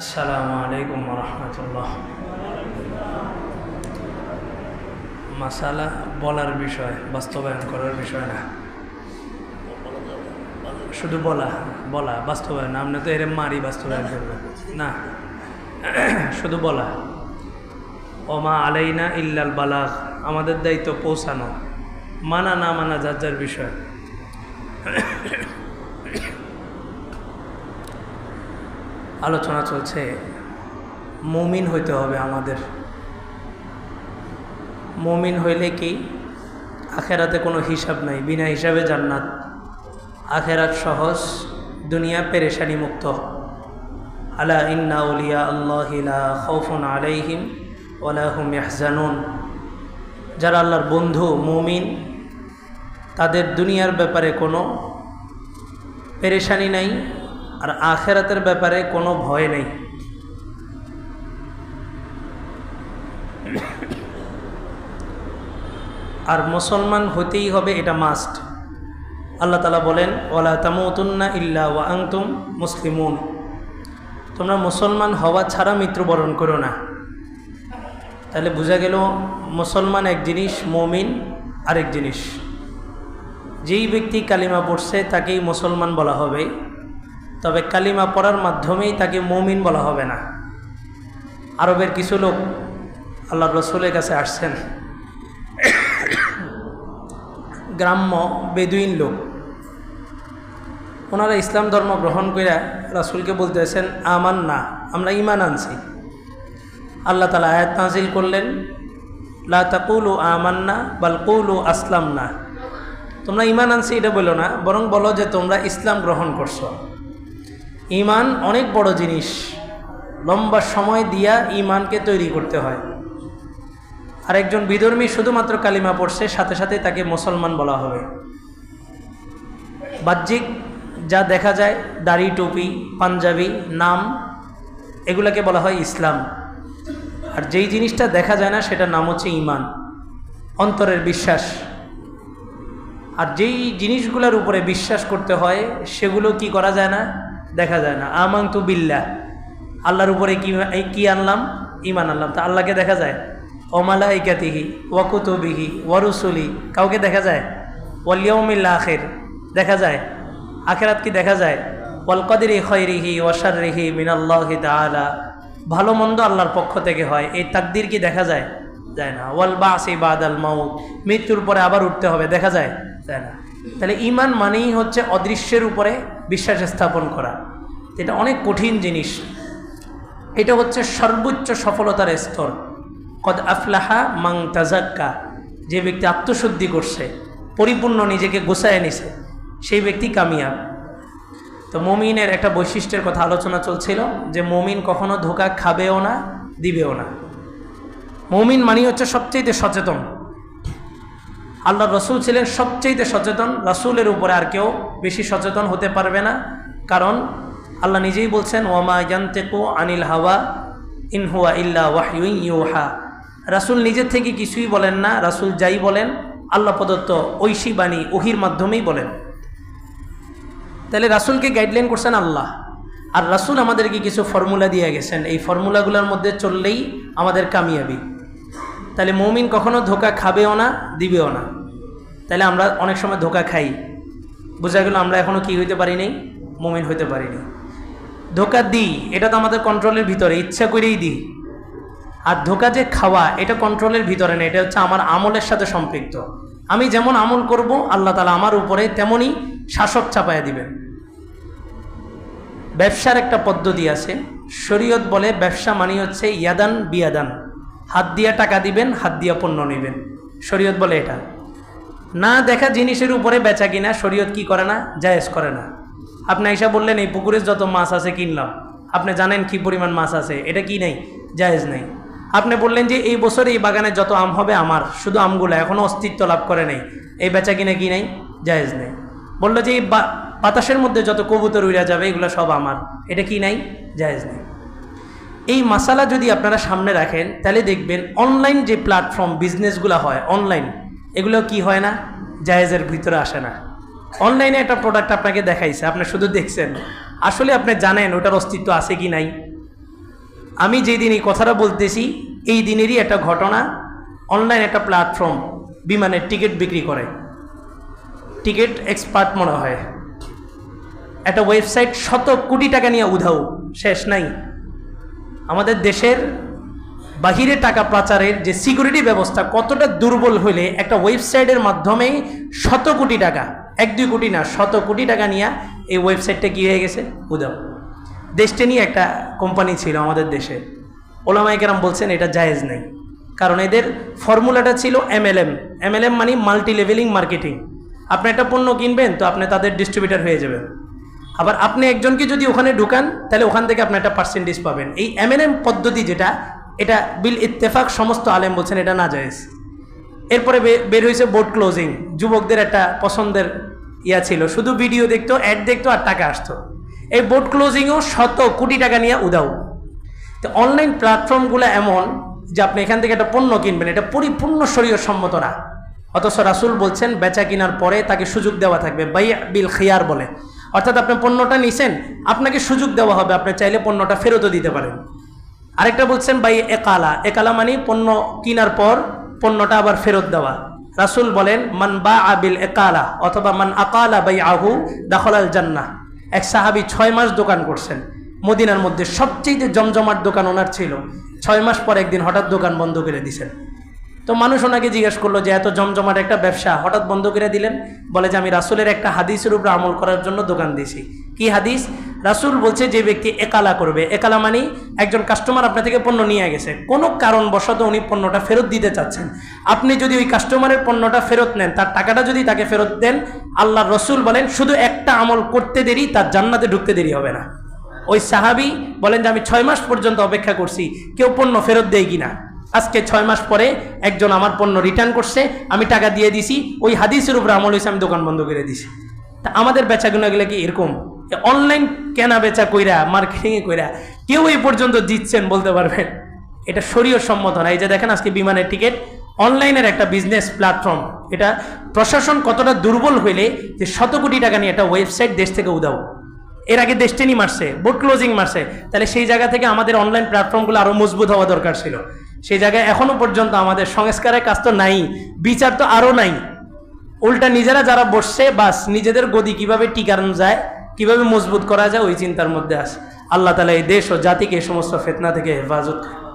আসসালামু আলাইকুম রহমতুল্লাহ মাসালা বলার বিষয়, বাস্তবায়ন করার বিষয় না। শুধু বলা বলা, বাস্তবায়ন। আপনি তো এরম মারি বাস্তবায়ন করবেন না, শুধু বলা। ওমা আলাইনা ইল্লাল বালাগ। আমাদের দায়িত্ব পৌঁছানো। মানা না মানা যার যার বিষয়। আলোচনা চলছে, মমিন হইতে হবে আমাদের। মমিন হইলে কি? আখেরাতে কোনো হিসাব নাই, বিনা হিসাবে জান্নাত। আখেরাত সহজ, দুনিয়া পেরেশানি মুক্ত। আলা ইন্না উলিয়া আল্লাহিলা খৌফুন আলাইহিম ওলাহুম ইয়াহজানুন। যারা আল্লাহর বন্ধু, মুমিন, তাদের দুনিয়ার ব্যাপারে কোনো পেরেশানি নাই আর আখেরাতের ব্যাপারে কোনো ভয় নেই। আর মুসলমান হতেই হবে, এটা মাস্ট আল্লাহ তালা বলেন ওলা তামুতুন্না ইল্লা ওয়া আংতুম মুসলিমুন। তোমরা মুসলমান হওয়া ছাড়া মৃত্যুবরণ করো না। তাহলে বোঝা গেল, মুসলমান এক জিনিস, মমিন আরেক জিনিস। যেই ব্যক্তি কালিমা পড়ছে, তাকেই মুসলমান বলা হবে। তবে কালিমা পড়ার মাধ্যমেই তাকে মমিন বলা হবে না। আরবের কিছু লোক আল্লাহ রসুলের কাছে আসছেন। গ্রাম্য বেদুইন লোক। ওনারা ইসলাম ধর্ম গ্রহণ করে রাসুলকে বলতেছেন আমান না আমরা ইমান আনছি। আল্লাহ তালা আয়াত নাজিল করলেন, লা তাকুলু আমান্না বাল কৌলু আসলাম না তোমরা ইমান আনছি এটা বলো না, বরং বলো যে তোমরা ইসলাম গ্রহণ করছ। ইমান অনেক বড় জিনিস। লম্বা সময় দিয়া ইমানকে তৈরি করতে হয়। আর একজন বিধর্মী শুধুমাত্র কালিমা পড়ছে, সাথে সাথে তাকে মুসলমান বলা হবে। বাহ্যিক যা দেখা যায়, দাড়ি, টুপি, পাঞ্জাবি, নাম, এগুলাকে বলা হয় ইসলাম। আর যেই জিনিসটা দেখা যায় না, সেটার নাম হচ্ছে ইমান, অন্তরের বিশ্বাস। আর যেই জিনিসগুলোর উপরে বিশ্বাস করতে হয়, সেগুলো কি করা যায় না? দেখা যায় না। আমাং তু বিল্লা আল্লাহর উপরে কি কি আনলাম? ইমান আনলাম। তা আল্লাহকে দেখা যায়? অমালা ইকাতিহি ওয়াকুতবিহি ওয়ারুসুলি কাউকে দেখা যায়? ওয়ালিয়মিল্লা আখের। দেখা যায়? আখেরাত কি দেখা যায়? ওয়ালকদিরি খৈরিহি ওয়াশারিহি মিনাল্লাহি তাআলা। ভালো মন্দ আল্লাহর পক্ষ থেকে হয়। এই তাকদির কি দেখা যায়? যায় না। ওয়াল বাসি বাদাল মাউত। মৃত্যুর পরে আবার উঠতে হবে। দেখা যায়? যায় না। তাহলে ইমান মানেই হচ্ছে অদৃশ্যের উপরে বিশ্বাস স্থাপন করা। এটা অনেক কঠিন জিনিস। এটা হচ্ছে সর্বোচ্চ সফলতার স্তর। কদ আফলাহা মাং তাজাক্কা। যে ব্যক্তি আত্মশুদ্ধি করছে, পরিপূর্ণ নিজেকে গোছায় নিছে, সেই ব্যক্তি কামিয়াব। তো মমিনের একটা বৈশিষ্ট্যের কথা আলোচনা চলছিল যে মমিন কখনো ধোকা খাবেও না, দিবেও না। মমিন মানি হচ্ছে সবচেয়ে সচেতন। আল্লাহ রসুল ছিলেন সবচেয়ে সচেতন। রাসুলের উপরে আর কেউ বেশি সচেতন হতে পারবে না। কারণ আল্লাহ নিজেই বলছেন, ওয়ামা ইয়ান্তেকু আনিল হাওয়া ইনহুয়া ইল্লা ওয়াহিউই ইউহা। রাসুল নিজের থেকে কিছুই বলেন না, রাসুল যাই বলেন, আল্লাহ প্রদত্ত ঐশী বাণী ওহির মাধ্যমেই বলেন। তাহলে রাসুলকে গাইডলাইন করছেন আল্লাহ। আর রাসুল আমাদেরকে কিছু ফর্মুলা দিয়ে গেছেন। এই ফর্মুলাগুলোর মধ্যে চললেই আমাদের কামিয়াবি। তাহলে মমিন কখনো ধোকা খাবেও না, দিবেও না। তাহলে আমরা অনেক সময় ধোকা খাই। বোঝা গেল আমরা এখনও কি হইতে পারি নাই? মমিন হইতে পারিনি ধোকা দিই, এটা তো আমাদের কন্ট্রোলের ভিতরে, ইচ্ছা করেই দিই। আর ধোকা যে খাওয়া, এটা কন্ট্রোলের ভিতরে না, এটা হচ্ছে আমার আমলের সাথে সম্পৃক্ত। আমি যেমন আমল করব, আল্লাহ তালা আমার উপরে তেমনই শাসক চাপায়া দিবেন। ব্যবসার একটা পদ্ধতি আছে। শরীয়ত বলে ব্যবসা মানে হচ্ছে ইয়াদান বিয়াদান। হাত দিয়া টাকা দিবেন, হাত দিয়া পণ্য নেবেন। শরীয়ত বলে এটা। না দেখা জিনিসের উপরে বেচা কিনা, শরীয়ত কি করে না? জায়েজ করে না। আপনি এসে বললেন, এই পুকুরের যত মাছ আছে কিনলাম। আপনি জানেন কি পরিমাণ মাছ আছে, এটা কি নেই? জায়েজ নেই। আপনি বললেন যে, এই বছর এই বাগানে যত আম হবে আমার, শুধু আমগুলো এখনও অস্তিত্ব লাভ করে নেই। এই বেচা কিনা কি নেই? জায়েজ নেই। বলল যে, এই বাতাসের মধ্যে যত কবুতর উড়া যাবে, এগুলো সব আমার। এটা কি নাই? জায়েজ নেই। এই মশালা যদি আপনারা সামনে রাখেন, তাহলে দেখবেন অনলাইন যে প্ল্যাটফর্ম বিজনেসগুলো হয় অনলাইন এগুলো কি হয় না? জায়েজের ভিতরে আসে না। অনলাইনে একটা প্রোডাক্ট আপনাকে দেখাইছে, আপনি শুধু দেখছেন। আসলে আপনি জানেন ওটার অস্তিত্ব আছে কি নাই। আমি যেই দিন এই কথাটা বলতেছি, এই দিনেরই একটা ঘটনা অনলাইন একটা প্ল্যাটফর্ম বিমানের টিকিট বিক্রি করে। টিকিট এক্সপার্ট মনে হয়। একটা ওয়েবসাইট শত কোটি টাকা নিয়ে উধাও, শেষ নাই। আমাদের দেশের বাহিরে টাকা পাচারের যে সিকিউরিটি ব্যবস্থা কতটা দুর্বল হইলে একটা ওয়েবসাইটের মাধ্যমেই শত কোটি টাকা, এক, দুই কোটি না, শত কোটি টাকা নিয়ে এই ওয়েবসাইটটা কী হয়ে গেছে? উদাও। দেশটা নিয়ে একটা কোম্পানি ছিল আমাদের দেশে। ওলামাইকেরাম বলছেন, এটা জায়েজ নেই। কারণ এদের ফর্মুলাটা ছিল এমএলএম এমএলএম মানে মাল্টি লেভেলিং মার্কেটিং আপনি একটা পণ্য কিনবেন, তো আপনি তাদের ডিস্ট্রিবিউটার হয়ে যাবেন। আবার আপনি একজনকে যদি ওখানে ঢুকান, তাহলে ওখান থেকে আপনি একটা পার্সেন্টেজ পাবেন। এই এমএনএম পদ্ধতি যেটা, এটা বিল ইত্তেফাক সমস্ত আলেম বলছেন, এটা না জায়েজ এরপরে বের হয়েছে বোর্ড ক্লোজিং যুবকদের একটা পছন্দের ইয়া ছিল। শুধু ভিডিও দেখতো অ্যাড দেখতো আর টাকা আসতো। এই বোর্ড ক্লোজিংও শত কোটি টাকা নিয়ে উদাও তো অনলাইন প্ল্যাটফর্মগুলো এমন যে আপনি এখান থেকে একটা পণ্য কিনবেন, এটা পরিপূর্ণ শরীয় সম্মত না। অথচ রাসুল বলছেন, বেচা কেনার পরে তাকে সুযোগ দেওয়া থাকবে বাই বিল খিয়ার বলে। অর্থাৎ আপনি পণ্যটা নিছেন, আপনাকে সুযোগ দেওয়া হবে, আপনি চাইলে পণ্যটা ফেরতও দিতে পারেন। আরেকটা বলছেন, বাই একালা। একালা মানে পণ্য কেনার পর পণ্যটা আবার ফেরত দেওয়া। রাসুল বলেন, মান বা আবিল একালা অথবা মান আকালা বাই আহু দাখলাল জান্না এক সাহাবি ছয় মাস দোকান করছেন। মদিনার মধ্যে সবচেয়ে যে জমজমাট দোকান ওনার ছিল। ছয় মাস পর একদিন হঠাৎ দোকান বন্ধ করে দিছেন। তো মানুষ ওনাকে জিজ্ঞেস করল যে, এত জমজমাট একটা ব্যবসা, হঠাৎ বন্ধ করে দিলেন? বলে যে, আমি রাসুলের একটা হাদিসের উপরে আমল করার জন্য দোকান দিয়েছি। কি হাদিস? রাসুল বলছে যে, ব্যক্তি একালা করবে। একালা মানে একজন কাস্টমার আপনার থেকে পণ্য নিয়ে গেছে। কোনো কারণবশত উনি পণ্যটা ফেরত দিতে চাচ্ছেন। আপনি যদি ওই কাস্টমারের পণ্যটা ফেরত নেন, তার টাকাটা যদি তাকে ফেরত দেন আল্লাহ রসুল বলেন, শুধু একটা আমল করতে দেরি, তার জান্নাতে ঢুকতে দেরি হবে না। ওই সাহাবি বলেন যে, আমি ছয় মাস পর্যন্ত অপেক্ষা করছি, কেউ পণ্য ফেরত দেয় কিনা? আজকে ছয় মাস পরে একজন আমার পণ্য রিটার্ন করছে, আমি টাকা দিয়ে দিছি, ওই হাদিসের উপর আমল হয়েছে, আমি দোকান বন্ধ করে দিছি। তা আমাদের বেচাগুলো গেলে কি এরকম? অনলাইন কেনা বেচা কইরা মার্কেটিংয়ে কইরা কেউ এই পর্যন্ত জিতছেন বলতে পারবেন? এটা শরীয় সম্মত না। এই যে দেখেন আজকে বিমানের টিকিট অনলাইনের একটা বিজনেস প্ল্যাটফর্ম এটা প্রশাসন কতটা দুর্বল হইলে যে শত কোটি টাকা নিয়ে একটা ওয়েবসাইট দেশ থেকে উদাও এর আগে দেশটেনি মারছে বোট ক্লোজিং মারছে। তাহলে সেই জায়গা থেকে আমাদের অনলাইন প্ল্যাটফর্মগুলো আরও মজবুত হওয়া দরকার ছিল। সেই জায়গায় এখনও পর্যন্ত আমাদের সংস্কারের কাজ তো নাই, বিচার তো আরও নাই উল্টা নিজেরা যারা বসছে, বাস নিজেদের গদি কীভাবে টিকানো যায়, কীভাবে মজবুত করা যায়, ওই চিন্তার মধ্যে আসে আল্লাহ তালা এই দেশ ও জাতিকে এই সমস্ত ফেতনা থেকে হেফাজত করে।